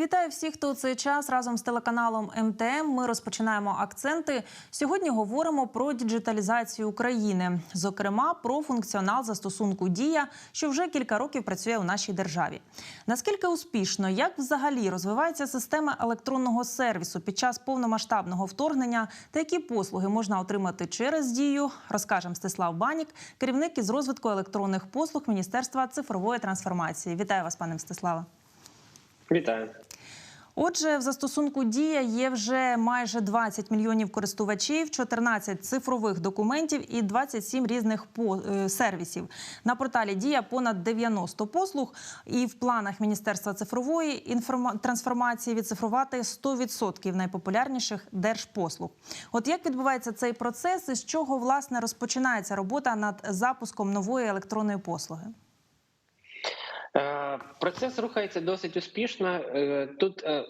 Вітаю всіх, хто у цей час разом з телеканалом МТМ. Ми розпочинаємо акценти. Сьогодні говоримо про діджиталізацію України, зокрема про функціонал застосунку Дія, що вже кілька років працює у нашій державі. Наскільки успішно, як взагалі розвивається система електронного сервісу під час повномасштабного вторгнення та які послуги можна отримати через дію, розкаже Мстислав Банік, керівник із розвитку електронних послуг Міністерства цифрової трансформації. Вітаю вас, пане Мстиславе. Вітаю. Отже, в застосунку Дія є вже майже 20 мільйонів користувачів, 14 цифрових документів і 27 різних е, сервісів. На порталі Дія понад 90 послуг. І в планах Міністерства цифрової інформа- трансформації відцифрувати 100% найпопулярніших держпослуг. От як відбувається цей процес і з чого власне розпочинається робота над запуском нової електронної послуги? Е, Процес рухається досить успішно. Е, Тут е,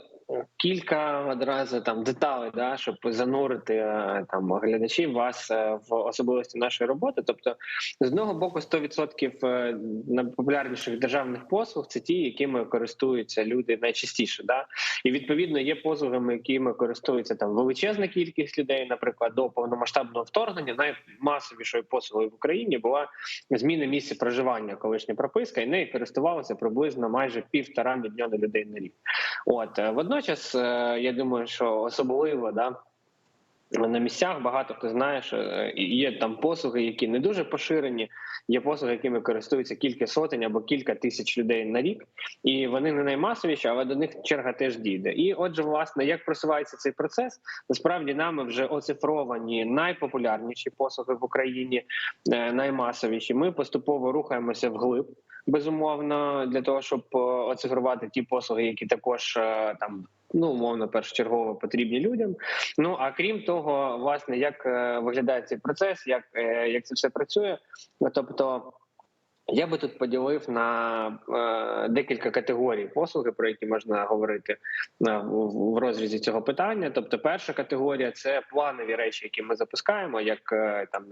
кілька одразу там деталей, да, щоб занурити е, там глядачів вас е, в особливості нашої роботи. Тобто, з одного боку, 100% е, найпопулярніших державних послуг це ті, якими користуються люди найчастіше. Да? І відповідно є послугами, якими користуються там величезна кількість людей. Наприклад, до повномасштабного вторгнення наймасовішою послугою в Україні була зміна місця проживання, колишня прописка, і нею користувалося приблизно майже півтора мільйона людей на рік. От е, водночас, е, я думаю, що особливо да. На місцях багато хто знає, що е, є там послуги, які не дуже поширені. Є послуги, якими користуються кілька сотень або кілька тисяч людей на рік, і вони не наймасовіші, але до них черга теж дійде. І отже, власне, як просувається цей процес, насправді нами вже оцифровані найпопулярніші послуги в Україні, е, наймасовіші. Ми поступово рухаємося вглиб. Безумовно, для того, щоб е, оцифрувати ті послуги, які також е, там ну умовно першочергово потрібні людям. Ну а крім того, власне, як е, виглядає цей процес, як, як це все працює, тобто. Я би тут поділив на е, декілька категорій послуги, про які можна говорити е, в, розрізі цього питання. Тобто, перша категорія це планові речі, які ми запускаємо, як е, там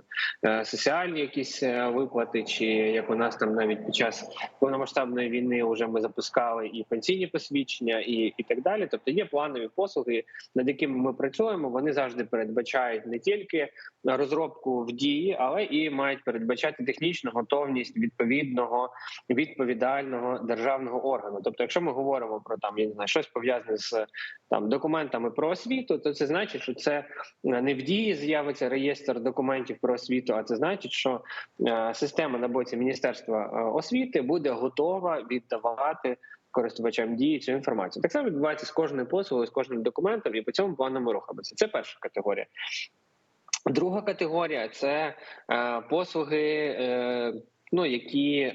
е, соціальні якісь е, виплати, чи як у нас там навіть під час повномасштабної війни вже ми запускали і пенсійні посвідчення, і, і так далі. Тобто є планові послуги, над якими ми працюємо. Вони завжди передбачають не тільки розробку в дії, але і мають передбачати технічну готовність відповідного відповідального державного органу. Тобто, якщо ми говоримо про там я не знаю, щось пов'язане з там документами про освіту, то це значить, що це не в дії з'явиться реєстр документів про освіту, а це значить, що е, система на боці міністерства е, освіти буде готова віддавати. Користувачам дії цю інформацію так само відбувається з кожною послугою, з кожним документом, і по цьому плану ми рухаємося. Це перша категорія. Друга категорія це е, послуги, е, ну які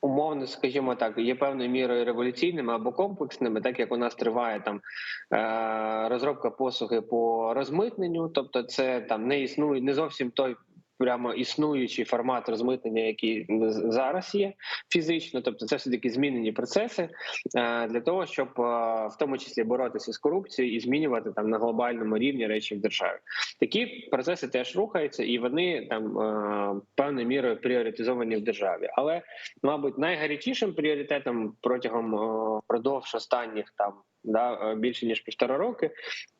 умовно, скажімо так, є певною мірою революційними або комплексними, так як у нас триває там е, розробка послуги по розмитненню, тобто це там не існує не зовсім той. Прямо існуючий формат розмитнення, який зараз є фізично, тобто це все таки змінені процеси е, для того, щоб е, в тому числі боротися з корупцією і змінювати там на глобальному рівні речі в державі. Такі процеси теж рухаються, і вони там е, певною мірою пріоритизовані в державі. Але, мабуть, найгарячішим пріоритетом протягом продовж останніх там да більше ніж півтора роки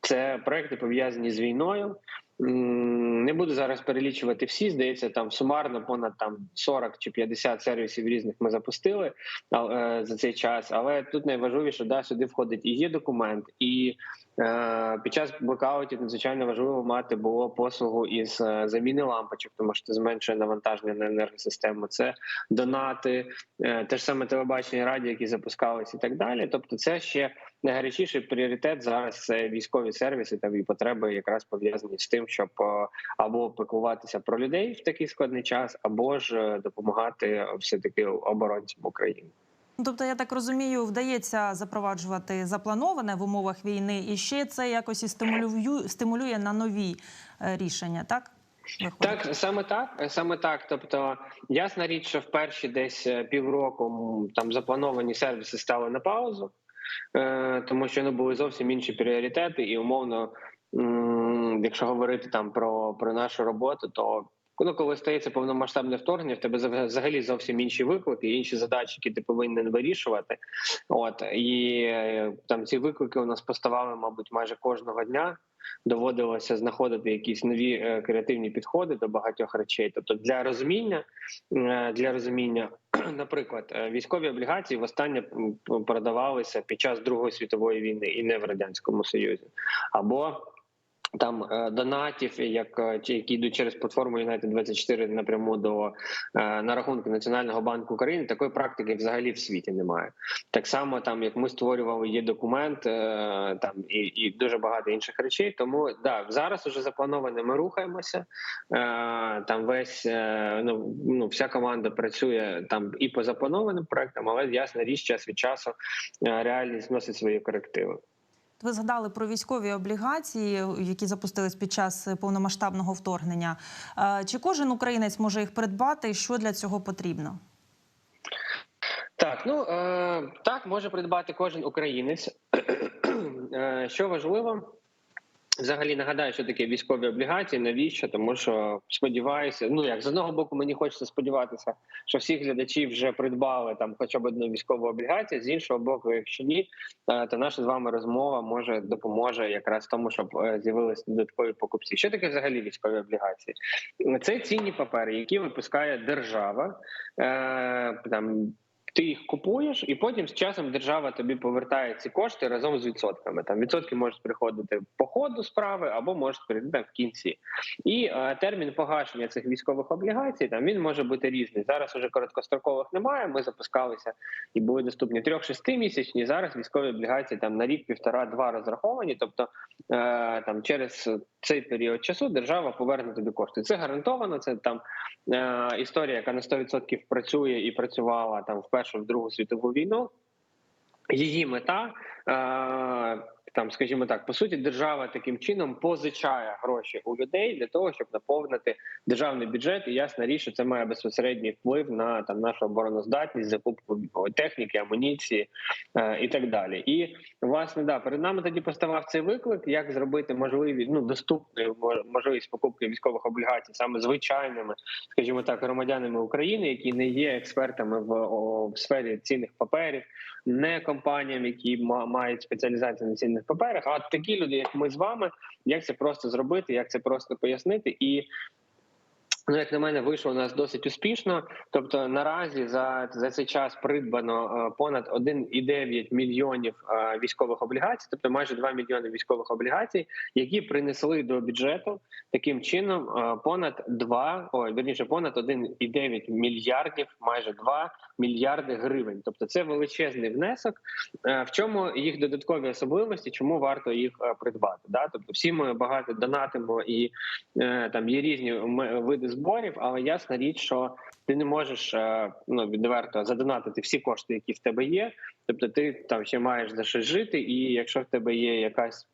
це проекти пов'язані з війною. Не буду зараз перелічувати всі. Здається, там сумарно понад там 40 чи 50 сервісів різних ми запустили е, за цей час. Але тут найважливіше, да, сюди входить і є документ, і е, під час блокаутів надзвичайно важливо мати було послугу із е, заміни лампочок, тому що це зменшує навантаження на енергосистему. Це донати, е, те ж саме телебачення, радіо, які запускались, і так далі. Тобто, це ще найгарячіший пріоритет зараз. Це військові сервіси та і потреби, якраз пов'язані з тим, щоб е, або піклуватися про людей в такий складний час, або ж е, допомагати все таки оборонцям України. Ну, Тобто, я так розумію, вдається запроваджувати заплановане в умовах війни, і ще це якось і стимулює, стимулює на нові е, рішення, так? Виходить? Так, саме так, саме так. Тобто, ясна річ, що в перші десь півроку там заплановані сервіси стали на паузу, тому що не були зовсім інші пріоритети, і умовно, якщо говорити там про, про нашу роботу, то коли, коли стається повномасштабне вторгнення, в тебе взаг- взагалі зовсім інші виклики, інші задачі, які ти повинен вирішувати. От і е, там ці виклики у нас поставали, мабуть, майже кожного дня. Доводилося знаходити якісь нові е, креативні підходи до багатьох речей. Тобто для розуміння, е, для розуміння, наприклад, військові облігації востаннє продавалися під час Другої світової війни і не в радянському Союзі, або там е, донатів, як е, які йдуть через платформу United 24 напряму до е, на рахунки Національного банку України. Такої практики взагалі в світі немає. Так само, там як ми створювали, є документ, там і, і дуже багато інших речей. Тому да, зараз уже заплановане. Ми рухаємося. Там весь ну, ну вся команда працює там і по запланованим проектам, але ясна річ, час від часу реальність вносить свої корективи. Ви згадали про військові облігації, які запустились під час повномасштабного вторгнення. Е, Чи кожен українець може їх придбати? Що для цього потрібно? Так, ну е, так може придбати кожен українець. е, що важливо, взагалі нагадаю, що таке військові облігації. Навіщо? Тому що сподіваюся, ну як з одного боку, мені хочеться сподіватися, що всі глядачі вже придбали там хоча б одну військову облігацію. З іншого боку, якщо ні, е, то наша з вами розмова може допоможе якраз тому, щоб е, з'явилися додаткові покупці. Що таке взагалі військові облігації? Це цінні папери, які випускає держава. Е, там ти їх купуєш, і потім з часом держава тобі повертає ці кошти разом з відсотками. Там відсотки можуть приходити по ходу справи або можуть прийти в кінці. І е, термін погашення цих військових облігацій там він може бути різний. Зараз уже короткострокових немає. Ми запускалися і були доступні трьох-шести місячні. Зараз військові облігації там на рік, півтора-два розраховані. Тобто е, там через цей період часу держава поверне тобі кошти. Це гарантовано. Це там е, історія, яка на 100% працює і працювала там в першу в другу світову війну. Її мета. Там, скажімо так, по суті, держава таким чином позичає гроші у людей для того, щоб наповнити державний бюджет. І ясна річ, що це має безпосередній вплив на там нашу обороноздатність, закупку техніки, амуніції е, і так далі. І власне да перед нами тоді поставав цей виклик, як зробити можливість ну доступною мож- можливість покупки військових облігацій саме звичайними, скажімо так, громадянами України, які не є експертами в, о, в сфері цінних паперів, не компаніям, які ма- мають спеціалізацію на цінних паперах, а такі люди, як ми з вами, як це просто зробити, як це просто пояснити і. Ну, як на мене, вийшло у нас досить успішно. Тобто, наразі за, за цей час придбано е, понад 1,9 мільйонів е, військових облігацій, тобто майже 2 мільйони військових облігацій, які принесли до бюджету таким чином е, понад 2, ой, вірніше, понад 1,9 мільярдів, майже 2 мільярди гривень. Тобто, це величезний внесок. В чому їх додаткові особливості? Чому варто їх придбати? Да? Тобто, всі ми багато донатимо і там є різні види зборів, але ясна річ, що ти не можеш е, ну відверто задонатити всі кошти, які в тебе є. Тобто, ти там ще маєш за щось жити, і якщо в тебе є якась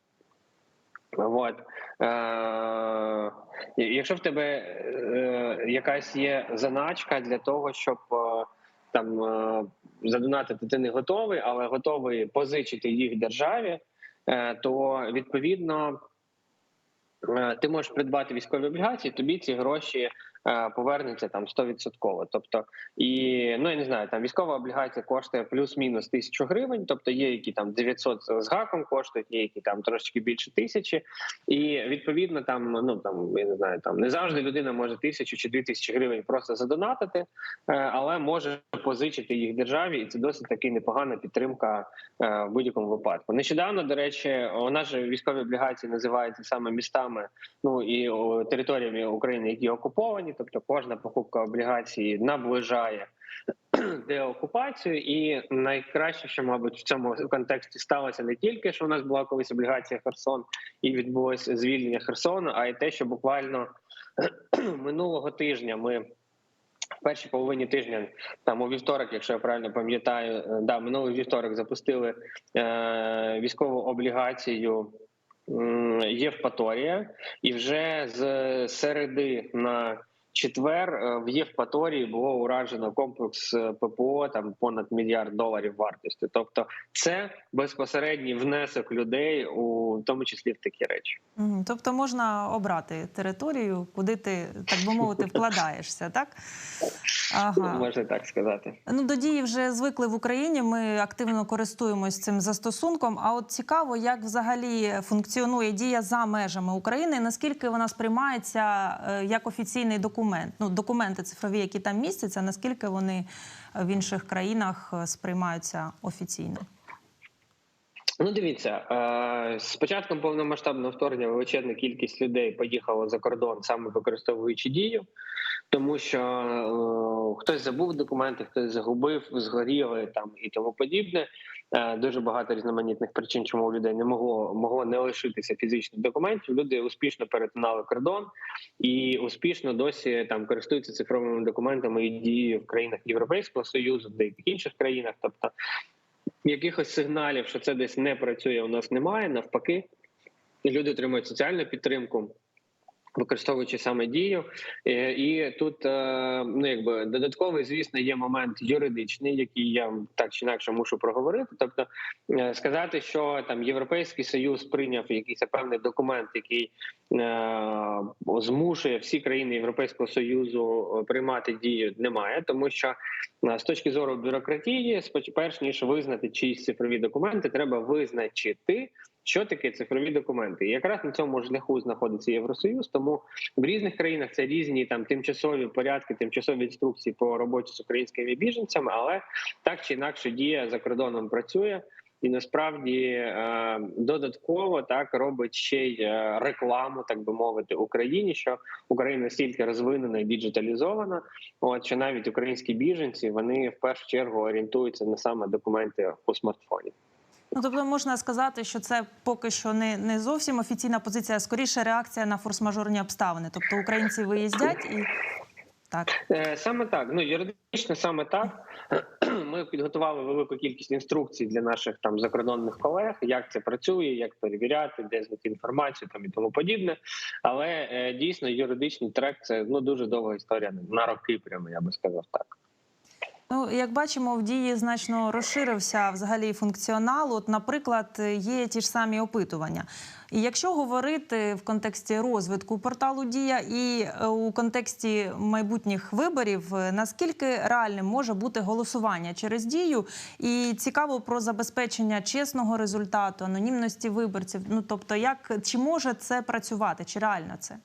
Вот. Е, якщо в тебе е, якась є заначка для того, щоб там задонатити, ти не готовий, але готовий позичити їх державі, то відповідно ти можеш придбати військові облігації, тобі ці гроші е, повернуться там 100%. Тобто, і ну я не знаю, там військова облігація коштує плюс-мінус тисячу гривень, тобто є які там 900 з гаком коштують, є які там трошки більше тисячі, і відповідно там ну там я не знаю, там не завжди людина може тисячу чи дві тисячі гривень просто задонатити, е, але може позичити їх державі, і це досить таки непогана підтримка е, в будь-якому випадку. Нещодавно, до речі, у нас же військові облігації називаються саме містами, ну і територіями України, які окуповані. Тобто, кожна покупка облігації наближає деокупацію, і найкраще, що мабуть в цьому контексті сталося не тільки що у нас була колись облігація Херсон і відбулося звільнення Херсону, а й те, що буквально минулого тижня ми. В першій половині тижня, там у вівторок, якщо я правильно пам'ятаю, е, да, минулий вівторок запустили е, військову облігацію Євпаторія, і вже з середи на четвер е, в Євпаторії було уражено комплекс е, ППО там понад мільярд доларів вартості. Тобто, це безпосередній внесок людей, у тому числі в такі речі. Тобто можна обрати територію, куди ти, так би мовити, вкладаєшся, так? Ага. Можна так сказати. Ну, до дії вже звикли в Україні. Ми активно користуємось цим застосунком. А от цікаво, як взагалі функціонує дія за межами України. Наскільки вона сприймається е, як офіційний документ? Ну, документи цифрові, які там містяться, наскільки вони е, в інших країнах е, сприймаються офіційно? Ну, дивіться, е, з початком повномасштабного вторгнення величезна кількість людей поїхала за кордон, саме використовуючи дію, тому що хтось забув документи, хтось загубив, згоріли там і тому подібне. Е, дуже багато різноманітних причин, чому у людей не могло могло не лишитися фізичних документів. Люди успішно перетинали кордон і успішно досі там користуються цифровими документами і дією в країнах Європейського союзу, в деяких інших країнах. Тобто якихось сигналів, що це десь не працює, у нас немає. Навпаки, люди отримують соціальну підтримку. Використовуючи саме дію, Е, і тут е, ну якби додатковий, звісно, є момент юридичний, який я так чи інакше мушу проговорити. Тобто е, сказати, що там Європейський союз прийняв якийсь певний документ, який змушує всі країни Європейського союзу приймати дію, немає, тому що з точки зору бюрократії, перш ніж визнати чиїсь цифрові документи, треба визначити. Що таке цифрові документи? І якраз на цьому шляху знаходиться Євросоюз. Тому в різних країнах це різні там тимчасові порядки, тимчасові інструкції по роботі з українськими біженцями, але так чи інакше дія за кордоном працює. І насправді е, додатково так робить ще й е, рекламу, так би мовити, Україні, що Україна настільки розвинена і діджиталізована. От що навіть українські біженці вони в першу чергу орієнтуються на саме документи у смартфоні. Ну, тобто можна сказати, що це поки що не, не зовсім офіційна позиція, а скоріше реакція на форс-мажорні обставини. Тобто українці виїздять і так. Е, Саме так. Ну юридично саме так. Ми підготували велику кількість інструкцій для наших там закордонних колег, як це працює, як перевіряти, де знайти інформацію там і тому подібне. Але е, дійсно юридичний трек це ну дуже довга історія на роки. Прямо я би сказав так. Ну, як бачимо, в дії значно розширився взагалі функціонал. От, наприклад, є ті ж самі опитування. І якщо говорити в контексті розвитку порталу Дія і е, у контексті майбутніх виборів, е, наскільки реальним може бути голосування через дію? І цікаво про забезпечення чесного результату, анонімності виборців. Ну тобто, як чи може це працювати, чи реально це?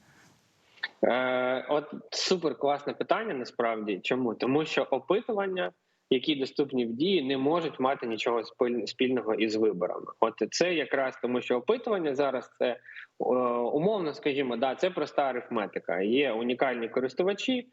Е, От супер класне питання. Насправді чому тому, що опитування, які доступні в дії, не можуть мати нічого спільного із виборами. От це якраз тому, що опитування зараз це умовно, скажімо, да, це проста арифметика. Є унікальні користувачі.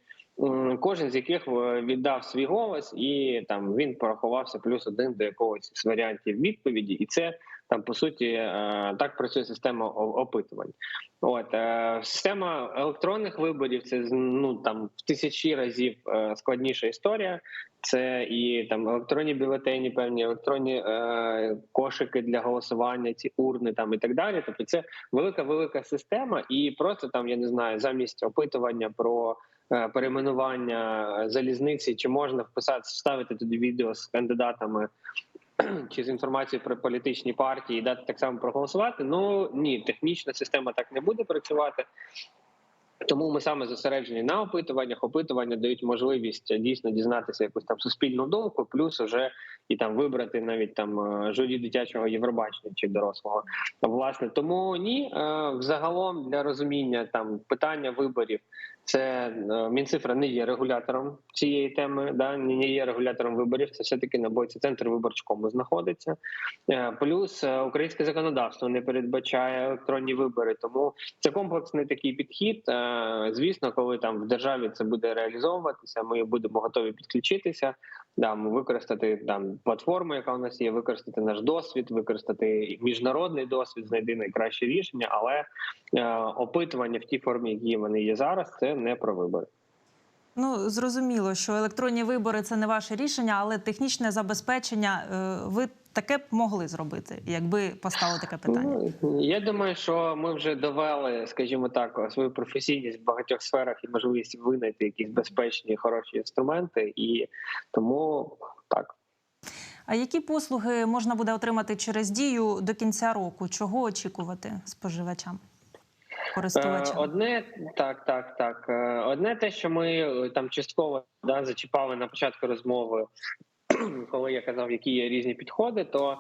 Кожен з яких е, віддав свій голос, і там він порахувався плюс один до якогось з варіантів відповіді, і це там по суті е, так працює система опитувань. От е, система електронних виборів це ну там в тисячі разів е, складніша історія. Це і там електронні бюлетені, певні електронні е, кошики для голосування, ці урни там і так далі. Тобто, це велика велика система, і просто там я не знаю замість опитування про. Перейменування залізниці, чи можна вписати вставити туди відео з кандидатами чи з інформацією про політичні партії і дати так само проголосувати. Ну ні, технічна система так не буде працювати. Тому ми саме зосереджені на опитуваннях. Опитування дають можливість дійсно дізнатися якусь там суспільну думку, плюс вже і там вибрати навіть там е, журі дитячого Євробачення чи дорослого. Власне, тому ні, е, взагалом для розуміння там питання виборів. Це е, Мінцифра не є регулятором цієї теми, да не є регулятором виборів. Це все таки на боці центр виборчкому знаходиться. Е, Плюс е, українське законодавство не передбачає електронні вибори, тому це комплексний такий підхід. Звісно, коли там в державі це буде реалізовуватися, ми будемо готові підключитися. Да, використати там платформу, яка у нас є, використати наш досвід, використати міжнародний досвід, знайти найкраще рішення, але е, опитування в тій формі, які вони є зараз, це не про вибори. Ну зрозуміло, що електронні вибори це не ваше рішення, але технічне забезпечення е, ви таке б могли зробити, якби поставили таке питання. Ну, я думаю, що ми вже довели, скажімо так, свою професійність в багатьох сферах і можливість винайти якісь безпечні хороші інструменти, і тому так. А які послуги можна буде отримати через дію до кінця року? Чого очікувати споживачам? Е, Користувачам? Одне так, так, так. Е, Одне те, що ми е, там частково да, зачіпали на початку розмови, коли я казав, які є різні підходи, то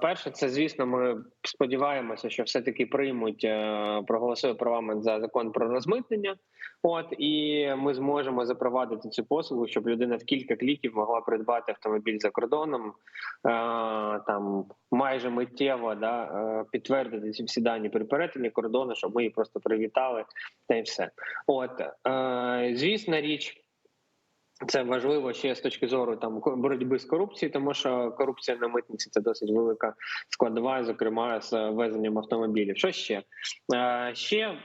перше, це звісно, ми сподіваємося, що все таки приймуть е, проголосує парламент за закон про розмитнення. От і ми зможемо запровадити цю послугу, щоб людина в кілька кліків могла придбати автомобіль за кордоном, е, там майже миттєво да, е, підтвердити ці всі дані при перетині кордону, щоб ми її просто привітали, та й все. От е, звісна річ. Це важливо ще з точки зору там боротьби з корупцією, тому що корупція на митниці це досить велика складова, зокрема з везенням автомобілів. Що ще? Е, ще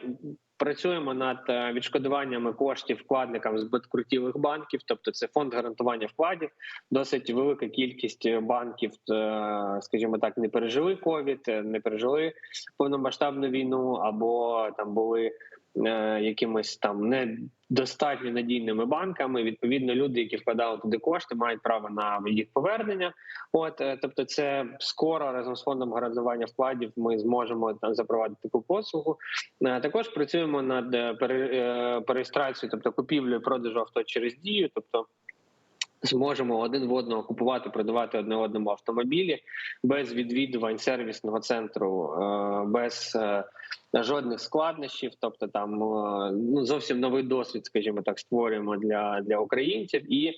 працюємо над е, відшкодуваннями коштів вкладникам з безкрутілих банків, тобто це фонд гарантування вкладів. Досить велика кількість банків, е, скажімо так, не пережили ковід, не пережили повномасштабну війну, або там були якимись там недостатньо надійними банками. Відповідно, люди, які вкладали туди кошти, мають право на їх повернення. От е, тобто, це скоро разом з фондом гарантування вкладів ми зможемо там запровадити таку послугу. Е, Також працюємо над перереєстрацією, е, тобто купівлею продажу авто через дію, тобто. Зможемо один в одного купувати, продавати одне одному автомобілі без відвідувань сервісного центру, е, без е, жодних складнощів. Тобто, там е, ну зовсім новий досвід, скажімо так, створюємо для, для українців, і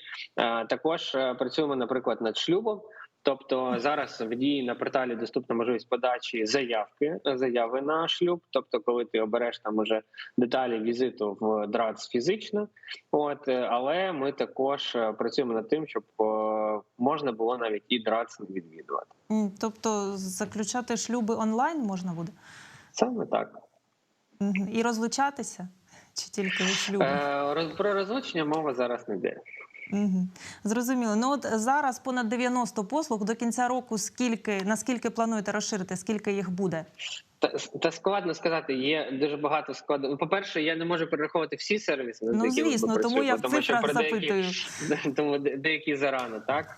також працюємо, наприклад, над шлюбом. Тобто зараз в дії на порталі доступна можливість подачі заявки заяви на шлюб. Тобто, коли ти обереш там уже деталі візиту в ДРАЦ фізично, от е, але ми також е, працюємо над тим, щоб е, можна було навіть і ДРАЦ відвідувати. Тобто заключати шлюби онлайн можна буде Саме так. І розлучатися? Чи тільки шлюби? Е, про розлучення мова зараз не йде. Зрозуміло. Ну от зараз понад 90 послуг до кінця року. Скільки наскільки плануєте розширити? Скільки їх буде? Та, та складно сказати, є дуже багато складно. По перше, я не можу перераховувати всі сервіси, Ну звісно, тому я в цифрах про деякі запитую. тому де- деякі зарано, так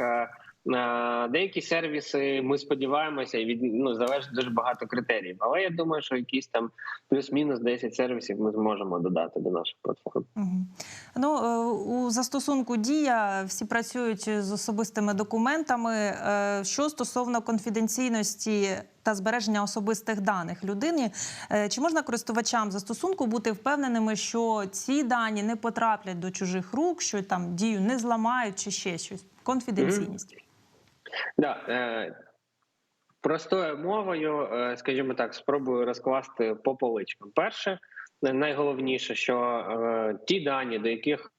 деякі сервіси ми сподіваємося, і від ну залежить дуже багато критеріїв. Але я думаю, що якісь там плюс-мінус 10 сервісів ми зможемо додати до наших платформ. Мгм. Ну е, у застосунку дія всі працюють з особистими документами. Е, Що стосовно конфіденційності та збереження особистих даних людини, е, чи можна користувачам застосунку бути впевненими, що ці дані не потраплять до чужих рук, що там дію не зламають, чи ще щось? Конфіденційність. Да, е, простою мовою, е, скажімо так, спробую розкласти по поличкам. Перше, найголовніше, що е, ті дані, до яких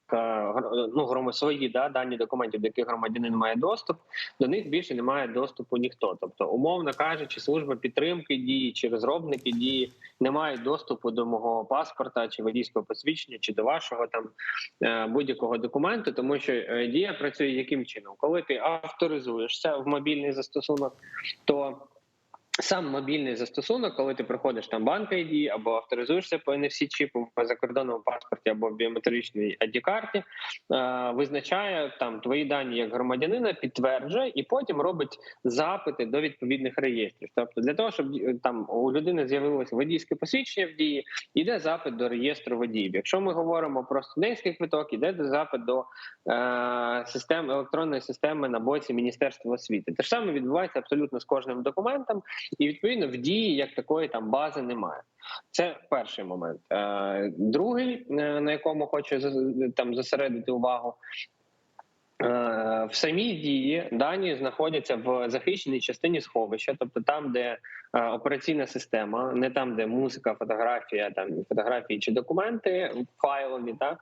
ну, грома свої да, дані документів, до яких громадянин має доступ, до них більше не має доступу ніхто. Тобто, умовно кажучи, служба підтримки дії чи розробники дії не мають доступу до мого паспорта чи водійського посвідчення, чи до вашого там е, будь-якого документу, тому що е, дія працює яким чином, коли ти авторизуєшся в мобільний застосунок, то Сам мобільний застосунок, коли ти приходиш там банк ID або авторизуєшся по NFC чіпу в закордонному паспорті або біометричній id карті е, визначає там твої дані як громадянина, підтверджує і потім робить запити до відповідних реєстрів. Тобто, для того, щоб е, там у людини з'явилося водійське посвідчення в дії, йде запит до реєстру водіїв. Якщо ми говоримо про студентський квиток, йде запит до е, систем електронної системи на боці Міністерства освіти. Те ж саме відбувається абсолютно з кожним документом. І відповідно в дії як такої там бази немає. Це перший момент. Е, Другий, е, на якому хочу там зосередити увагу. Е, В самій дії дані знаходяться в захищеній частині сховища, тобто там, де операційна система, не там, де музика, фотографія, там фотографії чи документи файлові. Так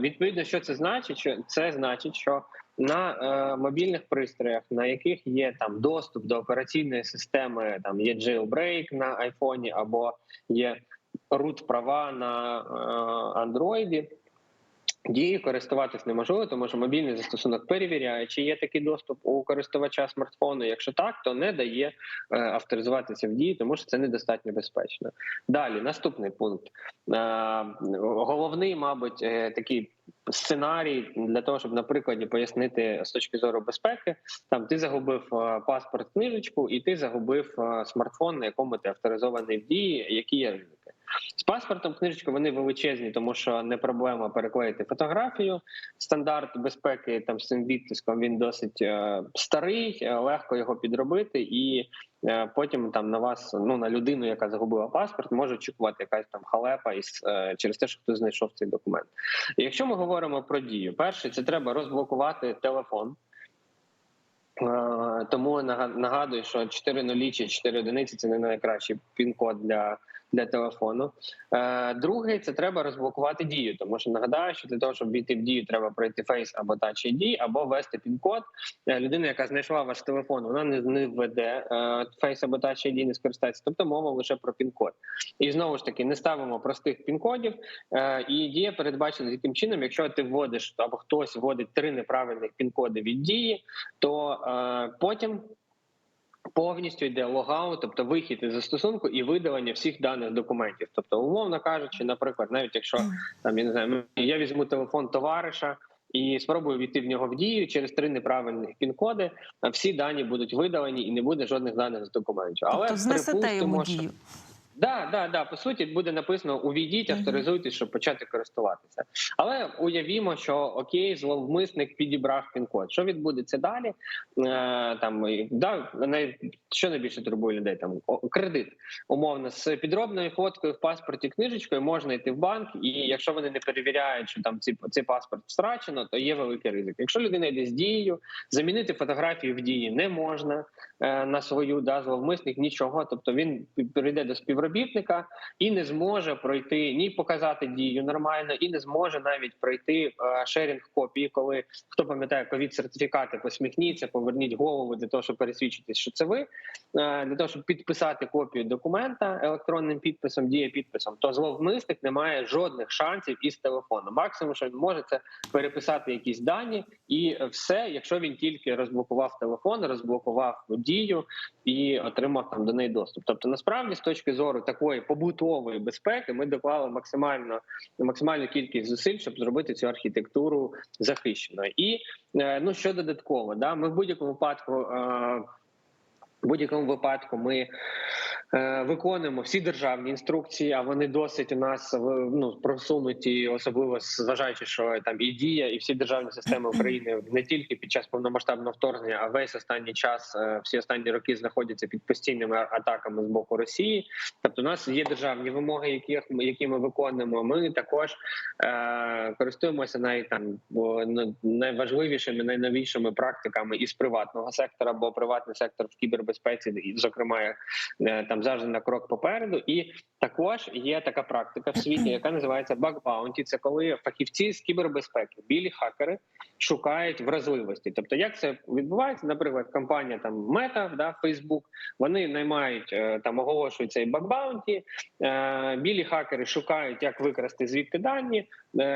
відповідно, що це значить? Це значить, що на е, мобільних пристроях, на яких є там доступ до операційної системи, там є jailbreak на айфоні або є root права на е, андроїді. Дії користуватись неможливо, тому що мобільний застосунок перевіряє, чи є такий доступ у користувача смартфону. Якщо так, то не дає е, авторизуватися в дії, тому що це недостатньо безпечно. Далі наступний пункт. Е, головний, мабуть, е, такий сценарій для того, щоб на прикладі пояснити з точки зору безпеки. Там ти загубив паспорт, книжечку, і ти загубив смартфон, на якому ти авторизований в дії, які є. З паспортом книжечкою вони величезні, тому що не проблема переклеїти фотографію. Стандарт безпеки там з цим відтиском він досить е, старий, е, легко його підробити, і е, потім там на вас, ну на людину, яка загубила паспорт, може очікувати якась там халепа із е, через те, що хтось знайшов цей документ. І якщо ми говоримо про дію, перше це треба розблокувати телефон. Е, Тому нага- нагадую, що 4 нулі чи 4 одиниці це не найкращий пін-код для, для телефону. Е, Друге, це треба розблокувати дію, тому що нагадаю, що для того, щоб війти в дію, треба пройти Face або Touch ID, або ввести пін-код. Е, Людина, яка знайшла ваш телефон, вона не, введе Face або Touch ID, не скористається. Тобто мова лише про пін-код. І знову ж таки не ставимо простих пін-кодів. Е, І дія передбачена таким чином, якщо ти вводиш або хтось вводить три неправильних пін-коди від дії, то потім. Повністю йде логаут, тобто вихід із застосунку і видалення всіх даних документів. Тобто, умовно кажучи, наприклад, навіть якщо там я не знаю, я візьму телефон товариша і спробую війти в нього в дію через три неправильних пін-коди, всі дані будуть видалені і не буде жодних даних з документів. Але тобто знесете йому дію. що-. Да, да, да. По суті, буде написано: увійдіть, авторизуйтесь, щоб почати користуватися. Але уявімо, що окей, зловмисник підібрав пін-код. Що відбудеться далі? Е, там да, най- що найбільше турбує людей? Там кредит, умовно, з підробною фоткою в паспорті, книжечкою можна йти в банк, і якщо вони не перевіряють, що там ці цей паспорт втрачено, то є великий ризик. Якщо людина йде з дією, замінити фотографію в дії не можна е, на свою да, зловмисник нічого. Тобто він прийде до співробітника і не зможе пройти ні показати дію нормально, і не зможе навіть пройти е, шерінг копії, коли хто пам'ятає ковід сертифікати, посміхніться, поверніть голову для того, щоб пересвідчитись, що це ви. Е, Для того, щоб підписати копію документа електронним підписом, діє підписом, то зловмисник не має жодних шансів із телефону. Максимум, що він може, це переписати якісь дані, і все, якщо він тільки розблокував телефон, розблокував дію і отримав там до неї доступ. Тобто, насправді, з точки зору такої побутової безпеки, ми доклали максимально максимальну кількість зусиль, щоб зробити цю архітектуру захищеною. І е, ну що додатково, да, ми в будь-якому випадку. В будь-якому випадку ми е, виконуємо всі державні інструкції, а вони досить у нас ну, просунуті, особливо зважаючи, що там і дія, і всі державні системи України не тільки під час повномасштабного вторгнення, а весь останній час, е, всі останні роки знаходяться під постійними атаками з боку Росії. Тобто, у нас є державні вимоги, які, які ми виконуємо. Ми також е, користуємося най, там, найважливішими, найновішими практиками із приватного сектора, бо приватний сектор в кібербезпеці, і, зокрема, е, там завжди на крок попереду. І також є така практика в світі, яка називається bounty. Це коли фахівці з кібербезпеки, білі хакери, шукають вразливості. Тобто, як це відбувається? Наприклад, компанія там Meta, да, Facebook, вони наймають е, там, оголошують цей bounty, е, Білі хакери шукають, як викрасти звідти дані.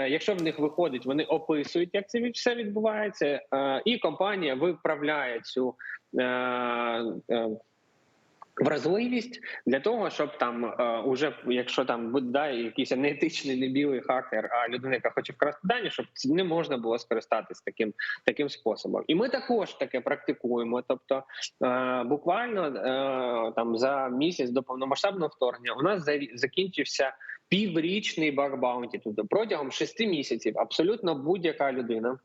Якщо в них виходить, вони описують, як це все відбувається, і компанія виправляє цю. Е, е, Вразливість для того, щоб там е, уже якщо там да, якийсь неетичний не білий хакер, а людина, яка хоче вкрасти дані, щоб не можна було скористатись таким таким способом. І ми також таке практикуємо. Тобто, буквально там за місяць до повномасштабного вторгнення у нас закінчився піврічний баг баунті. Тобто протягом шести місяців абсолютно будь-яка людина.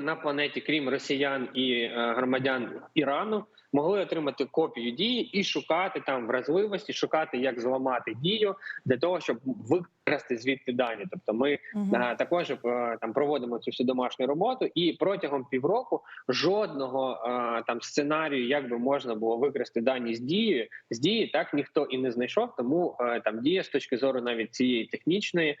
На планеті, крім росіян і е, громадян Ірану, могли отримати копію дії і шукати там вразливості, шукати, як зламати дію для того, щоб викрасти звідти дані. Тобто, ми Мгм. Е, Також е, там проводимо цю всю домашню роботу, і протягом півроку жодного е, там сценарію, як би можна було викрасти дані з дії, з дії так ніхто і не знайшов. Тому там дія з точки зору навіть цієї технічної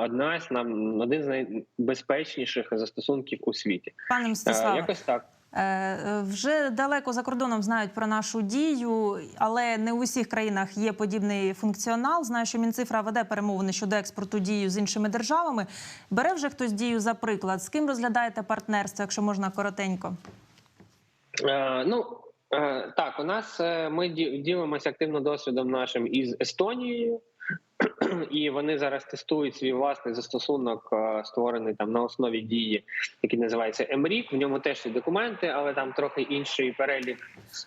одна з нам один з найбезпечніших застосунків у світі. Пане Мстиславе, Якось так. Е, Вже далеко за кордоном знають про нашу дію, але не у всіх країнах є подібний функціонал. Знаю, що Мінцифра веде перемовини щодо експорту дію з іншими державами. Бере вже хтось дію за приклад. З ким розглядаєте партнерство, якщо можна коротенько? Е, ну е, так, у нас е, ми ділимося активно досвідом нашим із Естонією. І вони зараз тестують свій власний застосунок, е, створений там на основі дії, який називається МРІК. В ньому теж є документи, але там трохи інший перелік.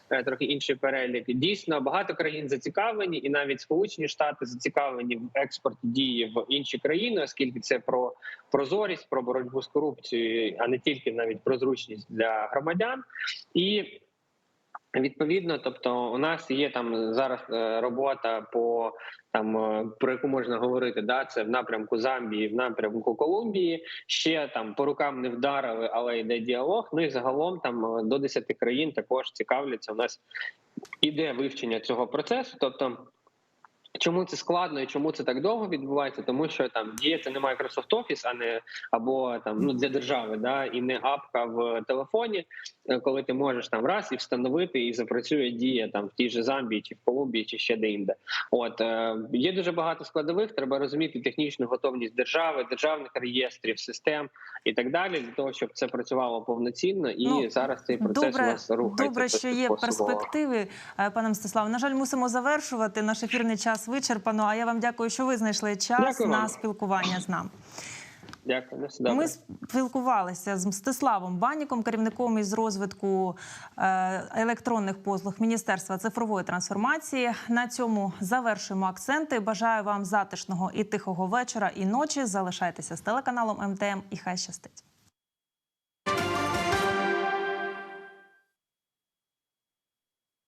е, Трохи інший перелік. Дійсно, багато країн зацікавлені, і навіть Сполучені Штати зацікавлені в експорті дії в інші країни, оскільки це про прозорість, про боротьбу з корупцією, а не тільки навіть про зручність для громадян. І Відповідно, тобто у нас є там зараз е, робота по там е, про яку можна говорити, да це в напрямку Замбії, в напрямку Колумбії. Ще там по рукам не вдарили, але йде діалог. Ну і загалом там е, до 10 країн також цікавляться. У нас іде вивчення цього процесу. Тобто, чому це складно і чому це так довго відбувається? Тому що там діє це не Microsoft Office, а не або там ну для держави, да і не апка в телефоні, е, коли ти можеш там раз і встановити, і запрацює дія там в тій же Замбії, чи в Колумбії, чи ще де-інде. От е, є дуже багато складових. Треба розуміти технічну готовність держави, державних реєстрів, систем і так далі, для того, щоб це працювало повноцінно. І Ну, зараз цей процес у Добре, нас рухається. добре, що є перспективи, е, пане Мстиславе. На жаль, мусимо завершувати. Наш ефірний час вичерпано. А я вам дякую, що ви знайшли час Дякую на спілкування з нами. Дякую. Ми спілкувалися з Мстиславом Баніком, керівником із розвитку е, електронних послуг Міністерства цифрової трансформації. На цьому завершуємо акценти. Бажаю вам затишного і тихого вечора і ночі. Залишайтеся з телеканалом МТМ і хай щастить.